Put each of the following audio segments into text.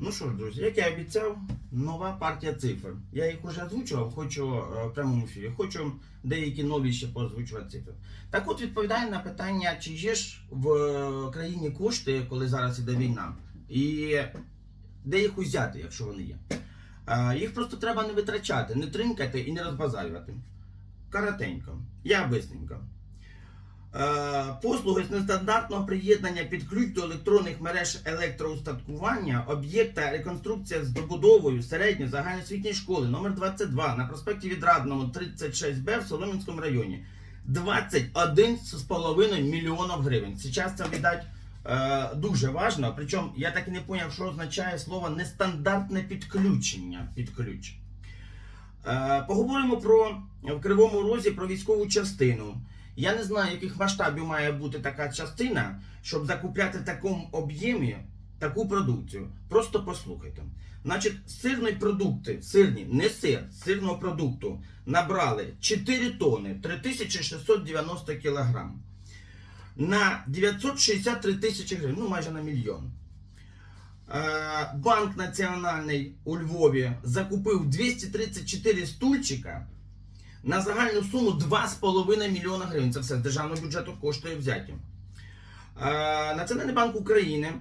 Ну що ж, друзі, як я обіцяв, нова партія цифр. Я їх уже озвучував, хочу е, в прямому ефірі, хочу деякі нові ще поозвучувати цифри. Так от відповідаю на питання, чи є ж в е, країні кошти, коли зараз іде війна, і де їх узяти, якщо вони є. Е, Їх просто треба не витрачати, не тринкати і не розбазарювати. Коротенько, я бистренько. Е, Послуги з нестандартного приєднання під ключ до електронних мереж електроустаткування об'єкта реконструкція з добудовою середньої загальноосвітньої школи номер 22 на проспекті Відрадному 36Б в Солом'янському районі. 21,5 мільйонів гривень. Зараз це віддать е, дуже важно. Причому я так і не зрозумів, що означає слово нестандартне підключення під ключ. Е, Поговоримо про в Кривому Розі про військову частину. Я не знаю, яких масштабів має бути така частина, щоб закупляти в такому об'ємі таку продукцію. Просто послухайте. Значить, сирні продукти, сирні, не сир, сирного продукту набрали 4 тони 3690 кілограм. На 963 тисячі гривень, ну майже на мільйон. Е, Банк Національний у Львові закупив 234 стульчика на загальну суму 2,5 мільйона гривень. Це все з державного бюджету коштує взяті. Е, Національний банк України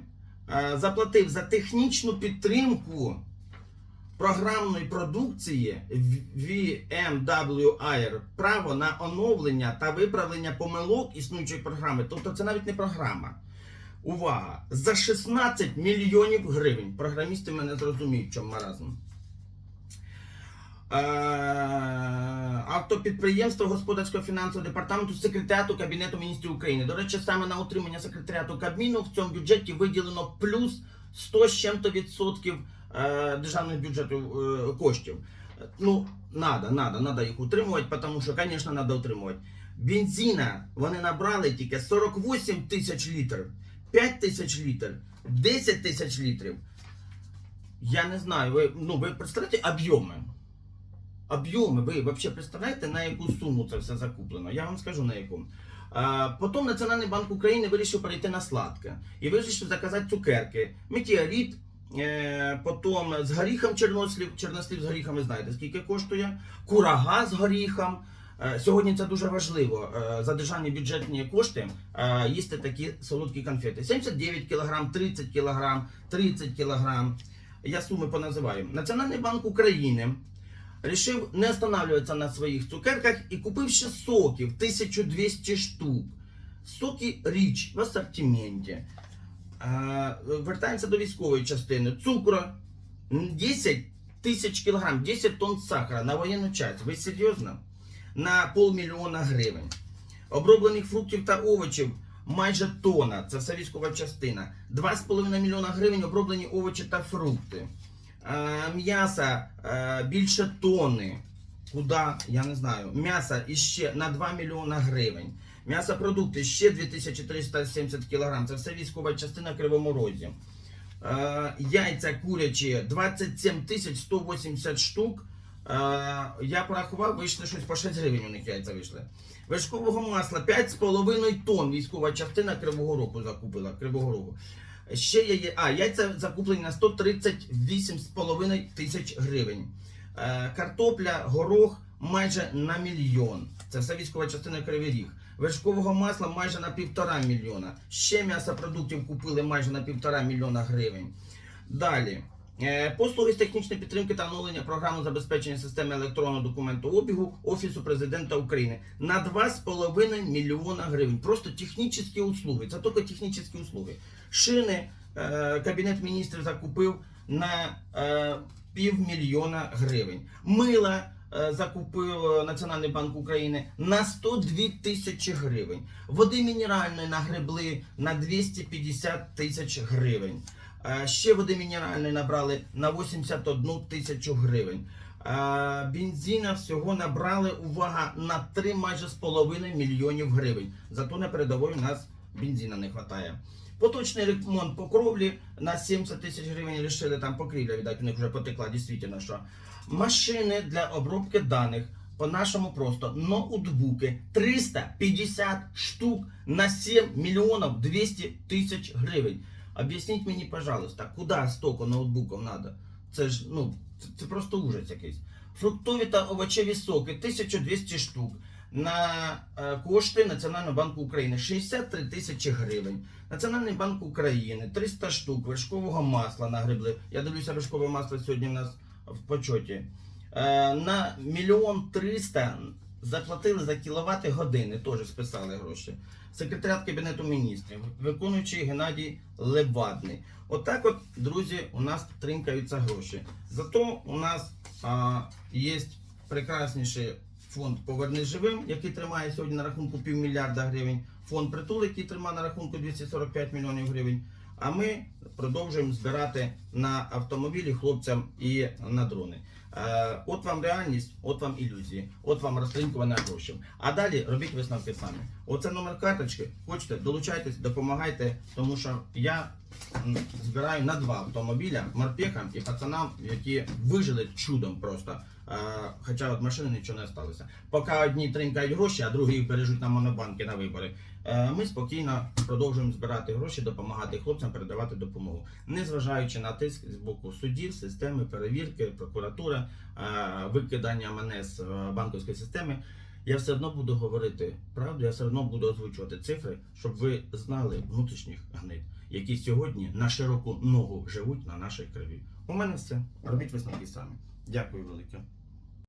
е, заплатив за технічну підтримку програмної продукції VMWIR право на оновлення та виправлення помилок існуючої програми. Тобто це навіть не програма. Увага! За 16 мільйонів гривень. Програмісти мене зрозуміють, в чому маразм. Е, Автопідприємство господарського фінансового департаменту секретаріату Кабінету міністрів України. До речі, саме на утримання секретаріату Кабміну в цьому бюджеті виділено плюс 100 з чим-то відсотків е, державного бюджету е, коштів. Ну, надо, надо, надо їх утримувати, тому що, звісно, надо утримувати. Бензина вони набрали тільки 48 тисяч літрів, 5 тисяч літрів, 10 тисяч літрів. Я не знаю, ви, ну, ви представляєте об'єми? Об'єми, ви взагалі представляєте, на яку суму це все закуплено? Я вам скажу на яку. Потім Національний банк України вирішив перейти на сладке і вирішив заказати цукерки. Метеорит, е, потім з горіхом чорнослів, чорнослів з горіхом, ви знаєте, скільки коштує, курага з горіхом. Е, Сьогодні це дуже важливо е, за державні бюджетні кошти їсти такі солодкі конфети. 79 кг, 30 кг, 30 кг. Я суми поназиваю. Національний банк України Рішив не останавливатися на своїх цукерках і купив ще соків 1200 штук. Соки річ в асортименті. Вертаємося до військової частини. Цукру 10 тисяч кілограм, 10 тонн сахара на воєнну часть. Ви серйозно? На полмільйона гривень. Оброблених фруктів та овочів майже тона. Це все військова частина. 2,5 мільйона гривень оброблені овочі та фрукти. Е, М'яса е, більше тонни. Куди? Я не знаю. М'ясо іще на 2 мільйона гривень. М'ясопродукти ще 2370 кг. Це все військова частина в Кривому Розі. Е, яйця курячі 27 тисяч 180 штук. Я порахував, вийшли щось по 6 гривень у них яйця вийшли. Вершкового масла 5,5 тонн військова частина Кривого Рогу закупила. Кривого Рогу. Ще є, а яйця закуплені на 138,5 тисяч гривень. Е, картопля, горох майже на мільйон. Це все військова частина Кривий Ріг. Вершкового масла майже на півтора мільйона. Ще м'ясопродуктів купили майже на півтора мільйона гривень. Далі. Е, Послуги з технічної підтримки та оновлення програми забезпечення системи електронного документообігу Офісу президента України на 2,5 мільйона гривень. Просто технічні услуги. Це тільки технічні услуги. Шини е, Кабінет міністрів закупив на е, півмільйона гривень. Мила е, закупив Національний банк України на 102 тисячі гривень. Води мінеральної нагребли на 250 тисяч гривень. Ще води мінеральної набрали на 81 тисячу гривень. Бензина всього набрали увага на 3 майже з половиною мільйонів гривень. Зато на передовій у нас бензина не вистачає. Поточний ремонт покровлі на 70 тисяч гривень рішили там покрівля, віддать, у них вже потекла, дійсно, що. Машини для обробки даних, по-нашому просто, ноутбуки 350 штук на 7 мільйонів 200 тисяч гривень. Об'ясніть мені, пожалуйста, куди стільки ноутбуків треба? Це ж, ну, це, це просто ужас якийсь. Фруктові та овочеві соки 1200 штук на е, кошти Національного банку України 63 тисячі гривень. Національний банк України 300 штук вершкового масла нагребли. Я дивлюся, вершкове масло сьогодні в нас в почоті. Е, на мільйон триста заплатили за кіловати години, теж списали гроші. Секретаріат Кабінету міністрів, виконуючий Геннадій Левадний. Отак от, друзі, у нас тринкаються гроші. Зато у нас а, є прекрасніший фонд Повернись живим, який тримає сьогодні на рахунку півмільярда гривень. Фонд притул, який тримає на рахунку 245 мільйонів гривень. А ми продовжуємо збирати на автомобілі хлопцям і на дрони. Е, от вам реальність, от вам ілюзії, от вам розтринкування грошей. А далі робіть висновки самі. Оце номер карточки. Хочете, долучайтесь, допомагайте, тому що я збираю на два автомобіля морпехам і пацанам, які вижили чудом просто. Хоча от машини нічого не сталося. Поки одні тринкають гроші, а другі бережуть на монобанки на вибори. Е, Ми спокійно продовжуємо збирати гроші, допомагати хлопцям, передавати допомогу, незважаючи на тиск з боку судів, системи перевірки, прокуратури, е, викидання мене з е, банківської системи. Я все одно буду говорити правду, я все одно буду озвучувати цифри, щоб ви знали внутрішніх гнид, які сьогодні на широку ногу живуть на нашій крові. У мене все. Робіть висновки самі. Дякую велике.